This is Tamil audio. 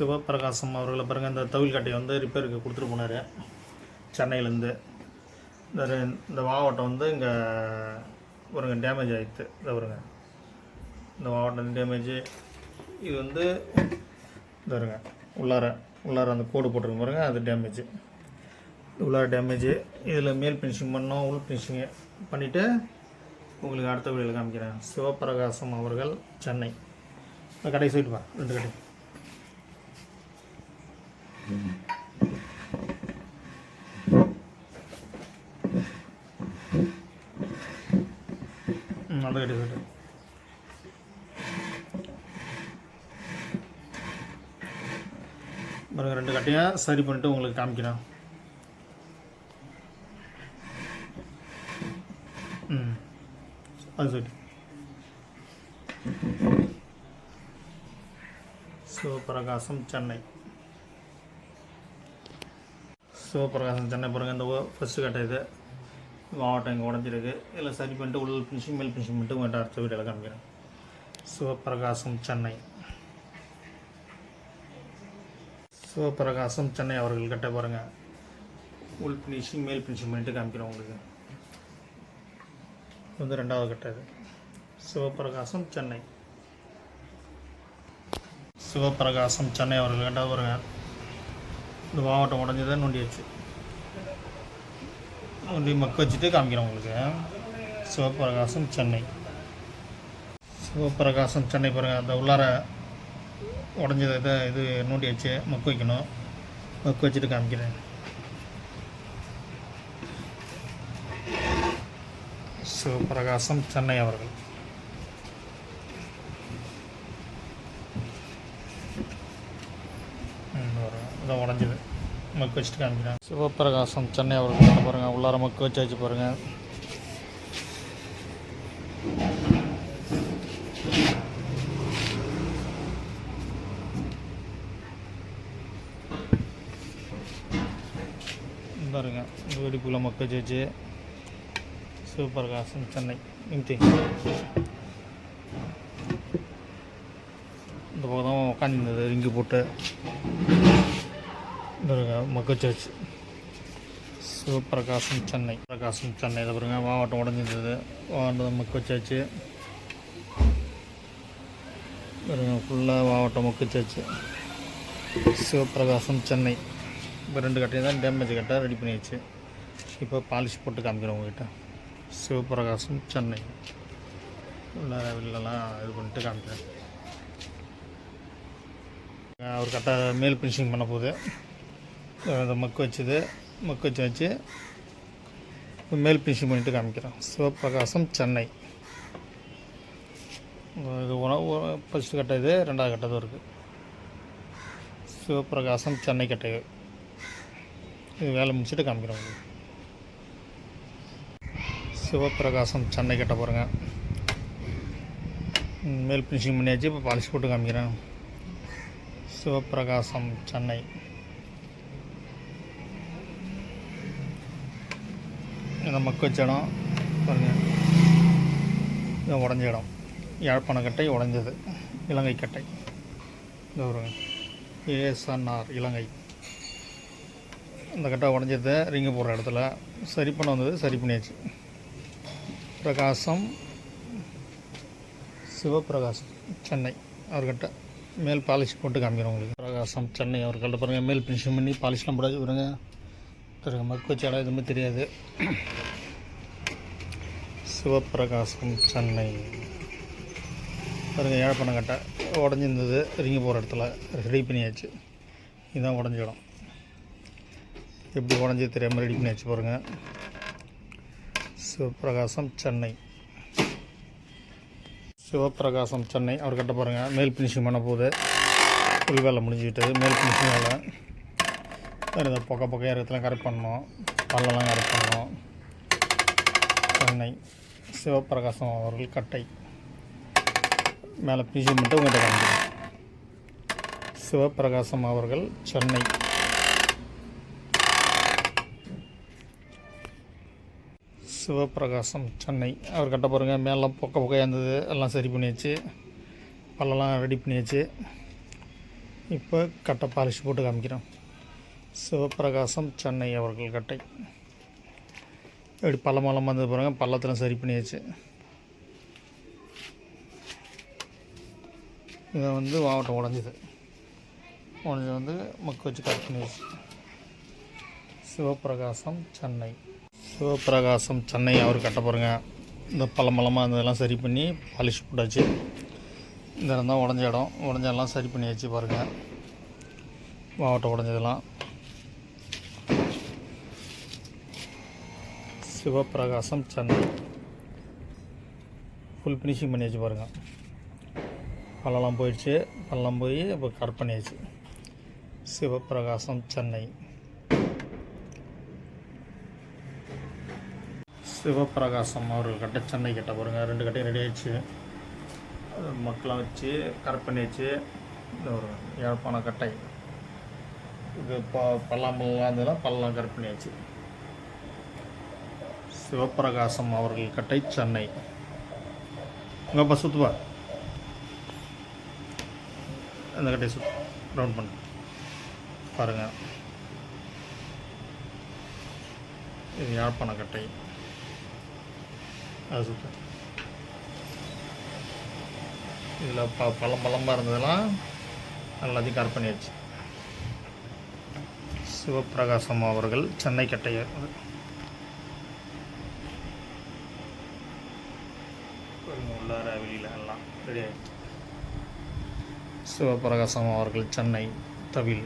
சிவபிரகாசம் அவர்களை பாருங்கள் இந்த தவில் கட்டையை வந்து ரிப்பேருக்கு கொடுத்துட்டு போனார். சென்னையிலேருந்து. இந்த இந்த மாவட்டம் வந்து இங்கே வருங்க டேமேஜ் ஆகிடுது இதை வருங்க இந்த மாவட்டம் டேமேஜ் இது வந்து இந்த வருங்க உள்ளார உள்ளார அந்த கோடு போட்டிருக்கு பாருங்க அது டேமேஜ் உள்ளார டேமேஜ் இதில் மேல் ஃபினிஷிங் பண்ணோம் உள் ஃபினிஷிங்கு பண்ணிவிட்டு உங்களுக்கு அடுத்த வீடியோவில் காமிக்கிறேன். சிவபிரகாசம் அவர்கள் சென்னை. இந்த கடைக்கு சொல்லிட்டு வா ரெண்டு கடை ம் அந்த பாருங்க ரெண்டு கட்டையாக சரி பண்ணிட்டு உங்களுக்கு காமிக்கிறேன் ம் அது சரி சிவபிரகாசம் சென்னை சிவபிரகாசம் சென்னை பாருங்கள் இந்த ஃபஸ்ட்டு கட்டை இது மாவட்டம் இங்கே உடஞ்சிருக்கு. இதில் சரி பண்ணிட்டு உள்ள பினிஷிங் மேல் பினிஷிங் பண்ணிட்டு வேண்டாம் அடுத்த வீடியோவில் காமிக்கிறேன். சிவபிரகாசம் சென்னை. சிவபிரகாசம் சென்னை அவர்கள் கட்ட பாருங்கள் உள் பினிஷிங் மேல் ஃபினிஷிங் பண்ணிட்டு காமிக்கிறோம் உங்களுக்கு. இது வந்து ரெண்டாவது கட்ட இது. சிவபிரகாசம் சென்னை. சிவபிரகாசம் சென்னை அவர்கள் கட்ட பாருங்கள் இந்த மாவட்டம் உடஞ்சதை நோண்டியாச்சு. நோண்டி மக்க வச்சுட்டு காமிக்கிறோம் உங்களுக்கு. சிவப்பிரகாசம் சென்னை. சிவப்பிரகாசம் சென்னை பாருங்கள் அந்த உள்ளார உடஞ்சதை இதை இது நோண்டி வச்சு மக்க வைக்கணும். மக்க வச்சுட்டு காமிக்கிறேன். சிவபிரகாசம் சென்னை அவர்கள் ம், தான் உடஞ்சிது. மக்கு வச்சுட்டு காமிக்கிறேன். சிவபிரகாசம் சென்னை அவர்கள் பாருங்கள் உள்ளார மக்கு வச்சு வச்சு பாருங்கள் பாருங்க. இந்த வெடிப்புக்குள்ள மக்கு வச்சு சிவபிரகாசம் சென்னை. இங்கே இந்த பக்கம் தான் உட்காந்துருந்தது ரிங்கு போட்டு. பாருங்க மக்க சர்ச் சிவபிரகாசம் சென்னை. பிரகாசம் சென்னை இதை பாருங்க மாவட்டம் உடஞ்சிருந்தது. வாண்டது மக்க சர்ச்சு பாருங்க ஃபுல்லாக மாவட்டம் மக்க சர்ச்சு சிவபிரகாசம் சென்னை. இப்போ ரெண்டு கட்டையும் தான் டேமேஜ் கட்டை ரெடி பண்ணியாச்சு. இப்போ பாலிஷ் போட்டு காமிக்கிறேன் உங்ககிட்ட. சிவபிரகாசம் சென்னை. உள்ள வெளிலலாம் இது பண்ணிட்டு காமிக்கிறேன். அவர் கரெக்டாக மேல் ஃபினிஷிங் பண்ண போகுது. அந்த மக்கு வச்சது மக்கு வச்சு வச்சு மேல் ஃபினிஷிங் பண்ணிட்டு காமிக்கிறேன் சிவப்பிரகாசம் சென்னை. இது உணவு ஃபஸ்ட்டு கட்டை இது ரெண்டாவது கட்டதும் இருக்குது சிவப்பிரகாசம் சென்னை கட்டை. இது வேலை முடிச்சுட்டு காமிக்கிறேன் சிவப்பிரகாசம் சென்னை கட்ட போகிறேங்க மேல் ஃபினிஷிங் பண்ணியாச்சு இப்போ பாலிஷ் போட்டு காமிக்கிறேன். சிவப்பிரகாசம் சென்னை. இந்த மக்கு வச்ச இடம். பாருங்கள் உடஞ்ச இடம். யாழ்ப்பாண கட்டை உடஞ்சது. இலங்கை கட்டை. இந்த ஒரு ஏஎஸ்என்ஆர் இலங்கை. அந்த கட்டை உடஞ்சதை. ரிங்கு போடுற இடத்துல. சரி பண்ண வந்தது. சரி பண்ணியாச்சு. பிரகாசம். சிவபிரகாசம் சென்னை. அவர்கிட்ட மேல் பாலிஷ் போட்டு காமிக்கிறோம் உங்களுக்கு. பிரகாசம் சென்னை அவர்கள்ட்ட பாருங்கள் மேல் ஃபினிஷிங் பண்ணி பாலிஷ்லாம் போடாது. பாருங்கள் பாருங்க மக்கு எதுவுமே தெரியாது. சிவபிரகாசம் சென்னை. பாருங்க ஏழப்பண்ண கட்டை உடஞ்சிருந்தது ரிங்கு போகிற இடத்துல. ரெடி பண்ணியாச்சு. இதுதான் உடஞ்ச இடம். எப்படி உடஞ்சி தெரியாமல் ரெடி பண்ணியாச்சு பாருங்க. சிவபிரகாசம் சென்னை. சிவபிரகாசம் சென்னை. அவர் கட்ட பாருங்கள் மேல் ஃபினிஷிங் பண்ண போகுது. புல் வேலை முடிஞ்சுக்கிட்டது மேல் ஃபினிஷிங் வேலை வேறு இந்த பொக்க பொக்கையாக இருக்கிறதுலாம் கரெக்ட் பண்ணணும். பல்லெல்லாம் கரெக்ட் பண்ணணும். சென்னை சிவபிரகாசம் அவர்கள் கட்டை. மேலே பிசி மட்டும் உங்கள்கிட்ட காமிக்கிறேன். சிவபிரகாசம் அவர்கள் சென்னை. சிவபிரகாசம் சென்னை. அவர் கட்ட பாருங்கள் மேலாம் பொக்க பொக்கையாக இருந்தது. எல்லாம் சரி பண்ணியாச்சு. பல்லெல்லாம் ரெடி பண்ணியாச்சு. இப்போ கட்டை பாலிஷ் போட்டு காமிக்கிறோம் சிவப்பிரகாசம் சென்னை அவர்கள் கட்டை இப்படி பள்ளமலம் வந்து பாருங்கள் பள்ளத்தில் சரி பண்ணியாச்சு. இதை வந்து மாவட்டம் உடஞ்சிது. உடஞ்சி வந்து மக்கு வச்சு கட் பண்ணியாச்சு. சிவப்பிரகாசம் சென்னை. சிவப்பிரகாசம் சென்னை அவர் கட்ட பாருங்க இந்த பள்ளமலமாக இருந்ததெல்லாம் சரி பண்ணி பாலிஷ் போட்டாச்சு. இந்த இடம் தான் உடஞ்ச இடம். உடஞ்ச எல்லாம் சரி பண்ணியாச்சு பாருங்கள் மாவட்டம் உடஞ்சதெல்லாம். சிவப்பிரகாசம் சென்னை. ஃபுல் ஃபினிஷிங் பண்ணியாச்சு பாருங்கள் பள்ளலாம் போயிடுச்சு. பள்ளம் போய் இப்போ கட் பண்ணியாச்சு. சிவப்பிரகாசம் சென்னை. சிவப்பிரகாசம் அவர்கள் கட்ட சென்னை கட்ட பாருங்கள் ரெண்டு கட்டையும் ரெடி ஆயிடுச்சு. அது மக்களாக வச்சு கரெக்ட் பண்ணி வச்சு இந்த ஒரு யாழ்ப்பாண கட்டை. இது ப பல்லாம்பல்லாம் இருந்ததுன்னா பல்லாம் கரெக்ட் பண்ணியாச்சு. சிவப்பிரகாசம் அவர்கள் கட்டை சென்னை. உங்கள் அப்பா சுற்றுவா அந்த கட்டையை சுத் ரவுண்ட் பண்ணு. பாருங்கள் இது யாழ்ப்பாண கட்டை. அது சுத்த. இதில் ப பழம் பழமாக இருந்ததெல்லாம் எல்லாத்தையும் கரெக்ட் பண்ணியாச்சு. சிவப்பிரகாசம் அவர்கள் சென்னை கட்டையர் உள்ளார வெளியில் எல்லாம் ரெடி ஆயிடுச்சு சிவப்பிரகாசம் அவர்கள் சென்னை தவில்.